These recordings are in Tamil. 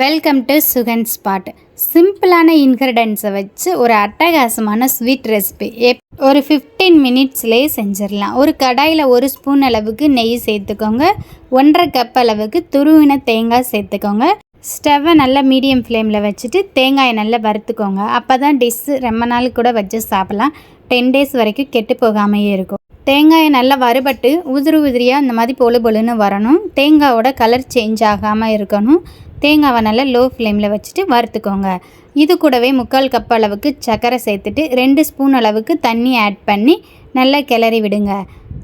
வெல்கம் டு சுகன் ஸ்பாட் சிம்பிளான இன்க்ரீடியன்ஸை வச்சு ஒரு அட்டகாசமான ஸ்வீட் ரெசிபி எப் ஒரு ஃபிஃப்டீன் மினிட்ஸ்லேயே செஞ்சிடலாம். ஒரு கடாயில் ஒரு ஸ்பூன் அளவுக்கு நெய் சேர்த்துக்கோங்க. ஒன்றரை கப் அளவுக்கு துருவின தேங்காய் சேர்த்துக்கோங்க. ஸ்டவ்வை நல்லா மீடியம் ஃப்ளேமில் வச்சுட்டு தேங்காயை நல்லா வறுத்துக்கோங்க. அப்போ தான் டிஷ்ஷு ரொம்ப நாள் கூட வச்சு சாப்பிட்லாம். டென் டேஸ் வரைக்கும் கெட்டு போகாமையே இருக்கும். தேங்காயை நல்லா வறுபட்டு உதிரி உதிரியாக இந்த மாதிரி பொழு பொழுன்னு வரணும். தேங்காவோட கலர் சேஞ்ச் ஆகாமல் இருக்கணும். தேங்காவை நல்லா லோ ஃப்ளேமில் வச்சுட்டு வறுத்துக்கோங்க. இது கூடவே முக்கால் கப் அளவுக்கு சர்க்கரை சேர்த்துட்டு ரெண்டு ஸ்பூன் அளவுக்கு தண்ணி ஆட் பண்ணி நல்லா கிளறி விடுங்க.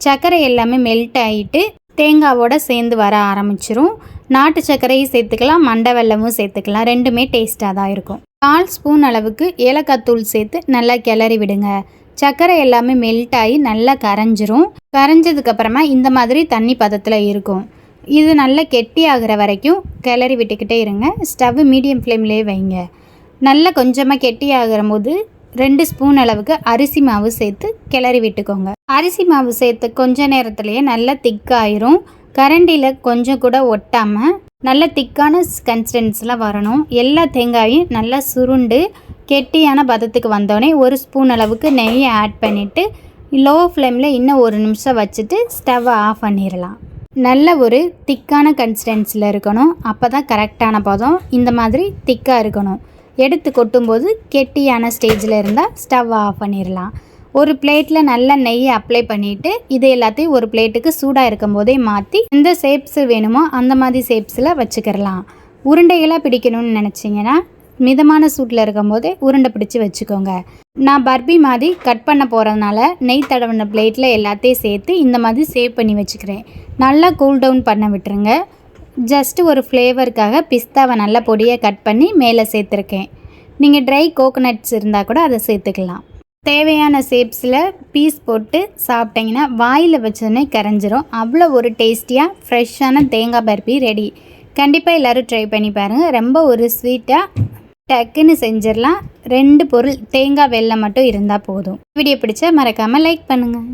சர்க்கரை எல்லாமே மெல்ட் ஆகிட்டு தேங்காவோட சேர்ந்து வர ஆரம்பிச்சிரும். நாட்டு சர்க்கரையும் சேர்த்துக்கலாம் மண்டை வெல்லமும் சேர்த்துக்கலாம். ரெண்டுமே டேஸ்ட்டாக தான் இருக்கும். கால் ஸ்பூன் அளவுக்கு ஏலக்காய் தூள் சேர்த்து நல்லா கிளறி விடுங்க. சர்க்கரை எல்லாமே மெல்ட் ஆகி நல்லா கரைஞ்சிரும். கரைஞ்சதுக்கப்புறமா இந்த மாதிரி தண்ணி பதத்தில் இருக்கும். இது நல்லா கெட்டி ஆகிற வரைக்கும் கிளறி விட்டுக்கிட்டே இருங்க. ஸ்டவ் மீடியம் ஃப்ளேம்லேயே வைங்க. நல்லா கொஞ்சமாக கெட்டி ஆகிற போது ரெண்டு ஸ்பூன் அளவுக்கு அரிசி மாவு சேர்த்து கிளறி விட்டுக்கோங்க. அரிசி மாவு சேர்த்து கொஞ்ச நேரத்துலேயே நல்லா திக்காயிரும் கரண்டியில் கொஞ்சம் கூட ஒட்டாமல் நல்ல திக்கான கன்சிஸ்டன்ஸில் வரணும். எல்லா தேங்காயும் நல்லா சுருண்டு கெட்டியான பதத்துக்கு வந்தோடனே ஒரு ஸ்பூன் அளவுக்கு நெய்யை ஆட் பண்ணிவிட்டு லோ ஃப்ளேமில் இன்னும் ஒரு நிமிஷம் வச்சுட்டு ஸ்டவ்வை ஆஃப் பண்ணிடலாம் நல்ல ஒரு திக்கான கன்சிஸ்டன்ஸில் இருக்கணும். அப்போ தான் கரெக்டான பதம். இந்த மாதிரி திக்காக இருக்கணும். எடுத்து கொட்டும்போது கெட்டியான ஸ்டேஜில் இருந்தால் ஸ்டவ் ஆஃப் பண்ணிடலாம் ஒரு பிளேட்டில் நல்ல நெய்யை அப்ளை பண்ணிவிட்டு இது எல்லாத்தையும் ஒரு பிளேட்டுக்கு சூடாக இருக்கும் போதே மாற்றி எந்த ஷேப்ஸ் வேணுமோ அந்த மாதிரி ஷேப்ஸில் வச்சுக்கிடலாம். உருண்டைகளாக பிடிக்கணும்னு நினச்சிங்கன்னா மிதமான சூட்டில் இருக்கும் போதே உருண்டை பிடிச்சி வச்சுக்கோங்க. நான் பர்பி மாதிரி கட் பண்ண போகிறதுனால நெய் தடவின பிளேட்டில் எல்லாத்தையும் சேர்த்து இந்த மாதிரி சேவ் பண்ணி வச்சுக்கிறேன். நல்லா கூல் டவுன் பண்ண விட்டுருங்க. ஜஸ்ட்டு ஒரு ஃப்ளேவருக்காக பிஸ்தாவை நல்லா பொடியாக கட் பண்ணி மேலே சேர்த்துருக்கேன். நீங்கள் ட்ரை கோகோனட்ஸ் இருந்தால் கூட அதை சேர்த்துக்கலாம். தேவையான ஷேப்ஸில் பீஸ் போட்டு சாப்பிட்டிங்கன்னா வாயில் வச்சோடனே கரைஞ்சிரும். அவ்வளோ ஒரு டேஸ்டியாக ஃப்ரெஷ்ஷான தேங்காய் பர்பி ரெடி கண்டிப்பாக எல்லோரும் ட்ரை பண்ணி பாருங்கள் ரொம்ப ஒரு ஸ்வீட்டாக டக்குன்னு செஞ்சிடலாம். ரெண்டு பொருள் தேங்காய் வெள்ளம் மட்டும் இருந்தால் போதும். வீடியோ பிடிச்சா மறக்காமல் லைக் பண்ணுங்கள்